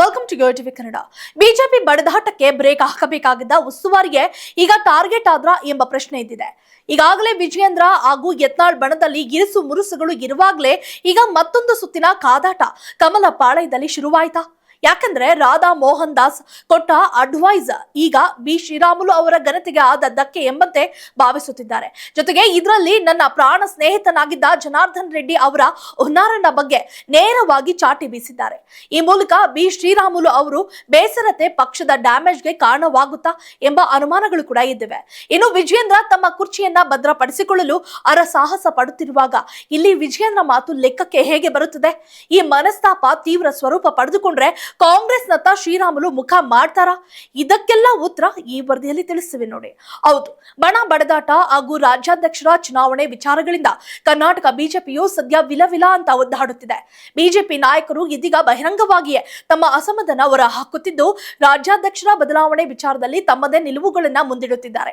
Welcome to ಯೋಟಿವಿ TV Kannada BJP ಬಡದಾಟಕ್ಕೆ break ಹಾಕಬೇಕಾಗಿದ್ದ ಉಸ್ತುವಾರಿಗೆ ಈಗ ಟಾರ್ಗೆಟ್ ಆದ್ರ ಎಂಬ ಪ್ರಶ್ನೆ ಇದ್ದಿದೆ. ಈಗಾಗಲೇ ವಿಜಯೇಂದ್ರ ಹಾಗೂ ಯತ್ನಾಳ್ ಬಣದಲ್ಲಿ ಇರಿಸು ಮುರುಸುಗಳು ಇರುವಾಗಲೇ ಈಗ ಮತ್ತೊಂದು ಸುತ್ತಿನ ಕಾದಾಟ. ಕಮಲ ಪಾಳಯದಲ್ಲಿ ಶುರುವಾಯ್ತಾ? ಯಾಕಂದ್ರೆ ರಾಧಾ ಮೋಹನ್ ದಾಸ್ ಕೊಟ್ಟ ಅಡ್ವೈಸ್ ಈಗ ಬಿ ಶ್ರೀರಾಮುಲು ಅವರ ಘನತೆಗೆ ಆದ ಧಕ್ಕೆ ಎಂಬಂತೆ ಭಾವಿಸುತ್ತಿದ್ದಾರೆ. ಜೊತೆಗೆ ಇದರಲ್ಲಿ ನನ್ನ ಪ್ರಾಣ ಸ್ನೇಹಿತನಾಗಿದ್ದ ಜನಾರ್ದನ್ ರೆಡ್ಡಿ ಅವರ ಹುನ್ನಾರನ ಬಗ್ಗೆ ನೇರವಾಗಿ ಚಾಟಿ ಬೀಸಿದ್ದಾರೆ. ಈ ಮೂಲಕ ಬಿ ಶ್ರೀರಾಮುಲು ಅವರು ಬೇಸರತೆ ಪಕ್ಷದ ಡ್ಯಾಮೇಜ್ಗೆ ಕಾರಣವಾಗುತ್ತಾ ಎಂಬ ಅನುಮಾನಗಳು ಕೂಡ ಇದ್ದಿವೆ. ಇನ್ನು ವಿಜಯೇಂದ್ರ ತಮ್ಮ ಕುರ್ಚಿಯನ್ನ ಭದ್ರಪಡಿಸಿಕೊಳ್ಳಲು ಅರ ಸಾಹಸ ಪಡುತ್ತಿರುವಾಗ ಇಲ್ಲಿ ವಿಜಯೇಂದ್ರ ಮಾತು ಲೆಕ್ಕಕ್ಕೆ ಹೇಗೆ ಬರುತ್ತದೆ? ಈ ಮನಸ್ತಾಪ ತೀವ್ರ ಸ್ವರೂಪ ಪಡೆದುಕೊಂಡ್ರೆ ಕಾಂಗ್ರೆಸ್ನತ್ತ ಶ್ರೀರಾಮುಲು ಮುಖ ಮಾಡ್ತಾರಾ? ಇದಕ್ಕೆಲ್ಲ ಉತ್ತರ ಈ ವರದಿಯಲ್ಲಿ ತಿಳಿಸಿವೆ ನೋಡಿ. ಹೌದು, ಬಣ ಬಡದಾಟ ಹಾಗೂ ರಾಜ್ಯಾಧ್ಯಕ್ಷರ ಚುನಾವಣೆ ವಿಚಾರಗಳಿಂದ ಕರ್ನಾಟಕ ಬಿಜೆಪಿಯು ಸದ್ಯ ವಿಲವಿಲ ಅಂತ ಒದ್ದಾಡುತ್ತಿದೆ. ಬಿಜೆಪಿ ನಾಯಕರು ಇದೀಗ ಬಹಿರಂಗವಾಗಿಯೇ ತಮ್ಮ ಅಸಮಾಧಾನ ಹೊರ ಹಾಕುತ್ತಿದ್ದು ರಾಜ್ಯಾಧ್ಯಕ್ಷರ ಬದಲಾವಣೆ ವಿಚಾರದಲ್ಲಿ ತಮ್ಮದೇ ನಿಲುವುಗಳನ್ನ ಮುಂದಿಡುತ್ತಿದ್ದಾರೆ.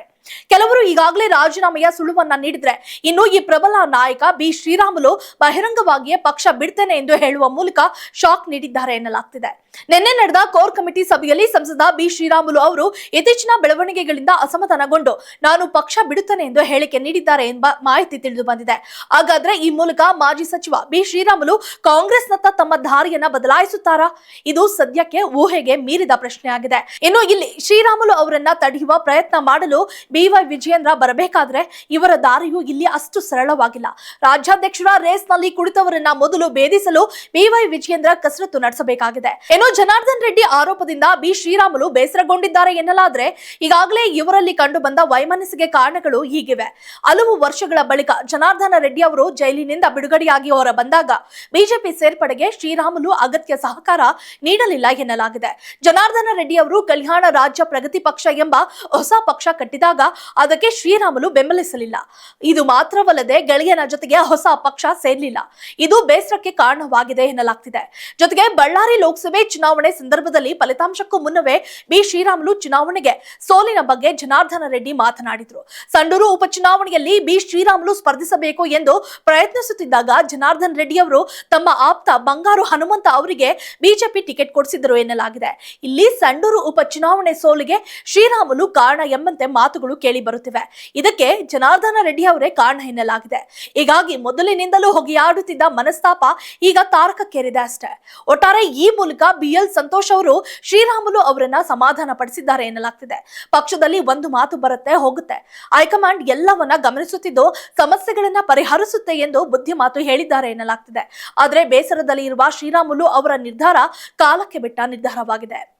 ಕೆಲವರು ಈಗಾಗಲೇ ರಾಜೀನಾಮೆಯ ಸುಳುವನ್ನ ನೀಡಿದ್ರೆ ಇನ್ನು ಈ ಪ್ರಬಲ ನಾಯಕ ಬಿ ಶ್ರೀರಾಮುಲು ಬಹಿರಂಗವಾಗಿಯೇ ಪಕ್ಷ ಬಿಡ್ತೇನೆ ಎಂದು ಹೇಳುವ ಮೂಲಕ ಶಾಕ್ ನೀಡಿದ್ದಾರೆ ಎನ್ನಲಾಗ್ತಿದೆ. ನಿನ್ನೆ ನಡೆದ ಕೋರ್ ಕಮಿಟಿ ಸಭೆಯಲ್ಲಿ ಸಂಸದ ಬಿ ಶ್ರೀರಾಮುಲು ಅವರು ಇತ್ತೀಚಿನ ಬೆಳವಣಿಗೆಗಳಿಂದ ಅಸಮಾಧಾನಗೊಂಡು ನಾನು ಪಕ್ಷ ಬಿಡುತ್ತೇನೆ ಎಂದು ಹೇಳಿಕೆ ನೀಡಿದ್ದಾರೆ ಎಂಬ ಮಾಹಿತಿ ತಿಳಿದು ಬಂದಿದೆ. ಹಾಗಾದ್ರೆ ಈ ಮೂಲಕ ಮಾಜಿ ಸಚಿವ ಬಿ ಶ್ರೀರಾಮುಲು ಕಾಂಗ್ರೆಸ್ನತ್ತ ತಮ್ಮ ದಾರಿಯನ್ನ ಬದಲಾಯಿಸುತ್ತಾರಾ? ಇದು ಸದ್ಯಕ್ಕೆ ಊಹೆಗೆ ಮೀರಿದ ಪ್ರಶ್ನೆಯಾಗಿದೆ. ಇನ್ನು ಇಲ್ಲಿ ಶ್ರೀರಾಮುಲು ಅವರನ್ನ ತಡೆಯುವ ಪ್ರಯತ್ನ ಮಾಡಲು ಬಿವೈ ವಿಜಯೇಂದ್ರ ಬರಬೇಕಾದ್ರೆ ಇವರ ದಾರಿಯು ಇಲ್ಲಿ ಅಷ್ಟು ಸರಳವಾಗಿಲ್ಲ. ರಾಜ್ಯಾಧ್ಯಕ್ಷರ ರೇಸ್ನಲ್ಲಿ ಕುಳಿತವರನ್ನ ಮೊದಲು ಭೇದಿಸಲು ಬಿವೈ ವಿಜಯೇಂದ್ರ ಕಸರತ್ತು ನಡೆಸಬೇಕಾಗಿದೆ. ಏನೋ ಜನಾರ್ದನ್ ರೆಡ್ಡಿ ಆರೋಪದಿಂದ ಬಿ ಶ್ರೀರಾಮುಲು ಬೇಸರಗೊಂಡಿದ್ದಾರೆ ಎನ್ನಲಾದ್ರೆ ಈಗಾಗಲೇ ಇವರಲ್ಲಿ ಕಂಡು ಬಂದ ವೈಮನಸ್ಸಿಗೆ ಕಾರಣಗಳು ಹೀಗಿವೆ. ಹಲವು ವರ್ಷಗಳ ಬಳಿಕ ಜನಾರ್ದನ ರೆಡ್ಡಿ ಅವರು ಜೈಲಿನಿಂದ ಬಿಡುಗಡೆಯಾಗಿ ಹೊರ ಬಂದಾಗ ಬಿಜೆಪಿ ಸೇರ್ಪಡೆಗೆ ಶ್ರೀರಾಮುಲು ಅಗತ್ಯ ಸಹಕಾರ ನೀಡಲಿಲ್ಲ ಎನ್ನಲಾಗಿದೆ. ಜನಾರ್ದನ ರೆಡ್ಡಿ ಅವರು ಕಲ್ಯಾಣ ರಾಜ್ಯ ಪ್ರಗತಿ ಪಕ್ಷ ಎಂಬ ಹೊಸ ಪಕ್ಷ ಕಟ್ಟಿದಾಗ ಅದಕ್ಕೆ ಶ್ರೀರಾಮುಲು ಬೆಂಬಲಿಸಲಿಲ್ಲ. ಇದು ಮಾತ್ರವಲ್ಲದೆ ಗೆಳೆಯನ ಜೊತೆಗೆ ಹೊಸ ಪಕ್ಷ ಸೇರ್ಲಿಲ್ಲ. ಇದು ಬೇಸರಕ್ಕೆ ಕಾರಣವಾಗಿದೆ ಎನ್ನಲಾಗ್ತಿದೆ. ಜೊತೆಗೆ ಬಳ್ಳಾರಿ ಲೋಕಸಭೆ ಚುನಾವಣೆ ಸಂದರ್ಭದಲ್ಲಿ ಫಲಿತಾಂಶಕ್ಕೂ ಮುನ್ನವೇ ಬಿ. ಶ್ರೀರಾಮುಲು ಚುನಾವಣೆಗೆ ಸೋಲಿನ ಬಗ್ಗೆ ಜನಾರ್ದನ ರೆಡ್ಡಿ ಮಾತನಾಡಿದ್ರು. ಸಂಡೂರು ಉಪಚುನಾವಣೆಯಲ್ಲಿ ಬಿ. ಶ್ರೀರಾಮುಲು ಸ್ಪರ್ಧಿಸಬೇಕು ಎಂದು ಪ್ರಯತ್ನಿಸುತ್ತಿದ್ದಾಗ ಜನಾರ್ದನ್ ರೆಡ್ಡಿ ಅವರು ತಮ್ಮ ಆಪ್ತ ಬಂಗಾರು ಹನುಮಂತ ಅವರಿಗೆ ಬಿಜೆಪಿ ಟಿಕೆಟ್ ಕೊಡಿಸಿದರು ಎನ್ನಲಾಗಿದೆ. ಇಲ್ಲಿ ಸಂಡೂರು ಉಪಚುನಾವಣೆ ಸೋಲಿಗೆ ಶ್ರೀರಾಮುಲು ಕಾರಣ ಎಂಬಂತೆ ಮಾತುಗಳು ಕೇಳಿ ಬರುತ್ತಿವೆ. ಇದಕ್ಕೆ ಜನಾರ್ದನ ರೆಡ್ಡಿ ಅವರೇ ಕಾರಣ ಎನ್ನಲಾಗಿದೆ. ಹೀಗಾಗಿ ಮೊದಲಿನಿಂದಲೂ ಹೊಗೆಯಾಡುತ್ತಿದ್ದ ಮನಸ್ತಾಪ ಈಗ ತಾರಕಕ್ಕೇರಿದೆ ಅಷ್ಟೇ. ಒಟ್ಟಾರೆ ಈ ಮೂಲಕ ಬಿ ಎಲ್ ಸಂತೋಷ್ ಅವರು ಶ್ರೀರಾಮುಲು ಅವರನ್ನ ಸಮಾಧಾನ ಪಡಿಸಿದ್ದಾರೆ ಎನ್ನಲಾಗ್ತಿದೆ. ಪಕ್ಷದಲ್ಲಿ ಒಂದು ಮಾತು ಬರುತ್ತೆ, ಹೋಗುತ್ತೆ. ಹೈಕಮಾಂಡ್ ಎಲ್ಲವನ್ನ ಗಮನಿಸುತ್ತಿದ್ದು ಸಮಸ್ಯೆಗಳನ್ನ ಪರಿಹರಿಸುತ್ತೆ ಎಂದು ಬುದ್ಧಿ ಮಾತು ಹೇಳಿದ್ದಾರೆ ಎನ್ನಲಾಗ್ತಿದೆ. ಆದ್ರೆ ಬೇಸರದಲ್ಲಿ ಇರುವ ಶ್ರೀರಾಮುಲು ಅವರ ನಿರ್ಧಾರ ಕಾಲಕ್ಕೆ ಬಿಟ್ಟ ನಿರ್ಧಾರವಾಗಿದೆ.